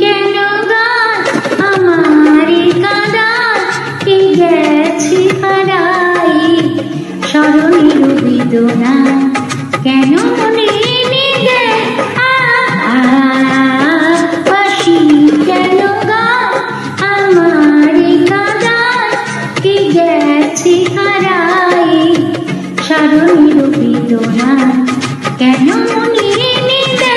কেন গাছ আমার কাদাস কে গেছি হারাই স্মরণের কেন মনে নিদে পাশি কেন গাছ আমার কাদাস কে গেছি হারাই স্মরণের কেন মনে নিদে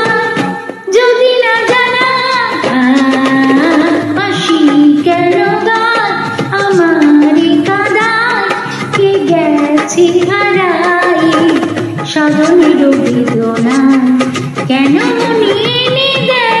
হারাই স্মরণের বেদনা কেন নিয়ে দেয়